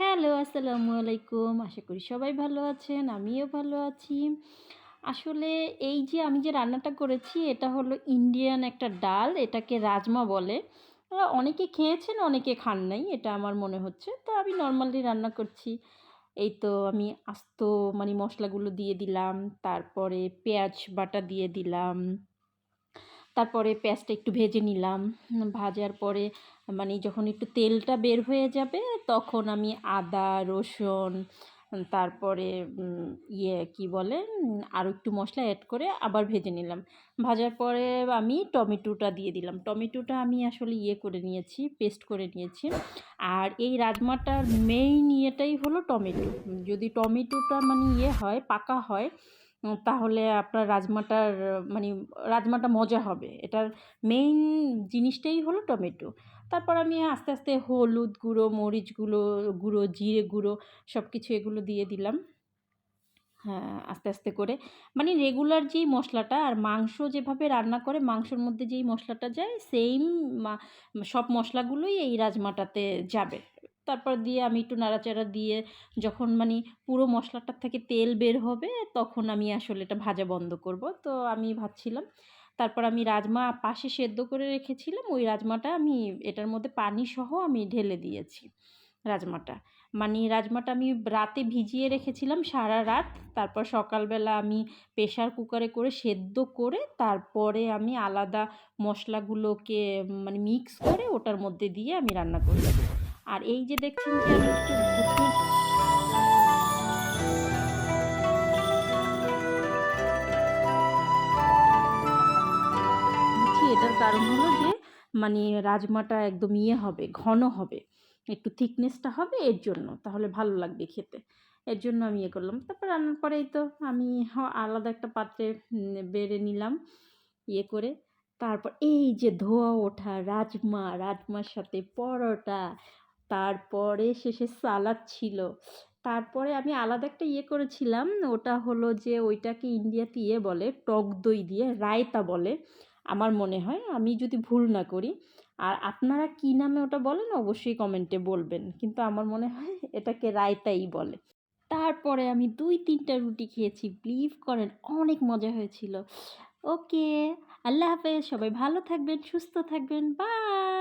Hello, আসসালামু আলাইকুম। আশা করি সবাই ভালো আছেন, আমিও ভালো আছি। আসলে এই যে আমি যে রান্নাটা করেছি, এটা হলো ইন্ডিয়ান একটা ডাল, এটাকে রাজমা বলে। অনেকে খেয়েছেন, অনেকে খান নাই, এটা আমার মনে হচ্ছে। তো আমি নর্মালি রান্না করছি। এই তো আমি আস্ত মানে মশলাগুলো দিয়ে দিলাম, তারপরে পেঁয়াজ বাটা দিয়ে দিলাম। তারপরে পেঁয়াজটা একটু ভেজে নিলাম। ভাজার পরে মানে যখন একটু তেলটা বের হয়ে যাবে তখন আমি আদা, রসুন, তারপরে ইয়ে কি বলে আরও একটু মশলা অ্যাড করে আবার ভেজে নিলাম। ভাজার পরে আমি টমেটোটা দিয়ে দিলাম। টমেটোটা আমি আসলে ইয়ে করে নিয়েছি পেস্ট করে নিয়েছি। আর এই রাজমাটার মেইন ইয়েটাই হলো টমেটো। যদি টমেটোটা মানে ইয়ে হয়, পাকা হয় তাহলে আপনার রাজমাটার মানে রাজমাটা মজা হবে। এটার মেইন জিনিসটাই হলো টমেটো। তারপর আমি আস্তে আস্তে হলুদ গুঁড়ো, মরিচ গুঁড়ো গুঁড়ো, জিরে গুঁড়ো সব কিছু এগুলো দিয়ে দিলাম। হ্যাঁ আস্তে আস্তে করে। মানে রেগুলার যেই মশলাটা আর মাংস যেভাবে রান্না করে, মাংসর মধ্যে যেই মশলাটা যায় সেম সব মশলাগুলোই এই রাজমাটাতে যাবে। তারপর দিয়ে আমি একটু নাড়াচাড়া দিয়ে যখন মানে পুরো মশলাটার থেকে তেল বের হবে তখন আমি আসলে এটা ভাজা বন্ধ করব। তো আমি ভাবছিলাম তারপর আমি রাজমা পাশে সেদ্ধ করে রেখেছিলাম। ওই রাজমাটা আমি এটার মধ্যে পানি সহ আমি ঢেলে দিয়েছি রাজমাটা। মানে রাজমাটা আমি রাতে ভিজিয়ে রেখেছিলাম সারা রাত। তারপর সকালবেলা আমি প্রেশার কুকারে করে সেদ্ধ করে তারপরে আমি আলাদা মশলাগুলোকে মানে মিক্স করে ওটার মধ্যে দিয়ে আমি রান্না করেছি আর এই যে দেখছেন যে আমি একটু এটার কারণ হলো যে মানে রাজমাটা একদম ইয়ে হবে, ঘন হবে। একটু থিকনেসটা হবে এর জন্য, তাহলে ভালো লাগবে খেতে। এর জন্য আমি ইয়ে করলাম। তারপর রান্নার পরেই তো আমি আলাদা একটা পাত্রে বেড়ে নিলাম ইয়ে করে। তারপর এই যে ধোয়া ওঠা, রাজমা, রাজমার সাথে পরোটা তারপরে শেষে সালাদ ছিল। তারপরে আমি আলাদা একটা ইয়ে করেছিলাম, ওটা হলো যে ওইটাকে ইন্ডিয়াতে ইয়ে বলে, টক দই দিয়ে রায়তা বলে, আমার মনে হয়। আমি যদি ভুল না করি, আর আপনারা কী নামে ওটা বলেন অবশ্যই কমেন্টে বলবেন, কিন্তু আমার মনে হয় এটাকে রায়তাই বলে। তারপরে আমি দুই তিনটা রুটি খেয়েছি, বিলিভ করেন, অনেক মজা হয়েছিল। ওকে, আল্লাহ হাফেজ, সবাই ভালো থাকবেন, সুস্থ থাকবেন, বাই!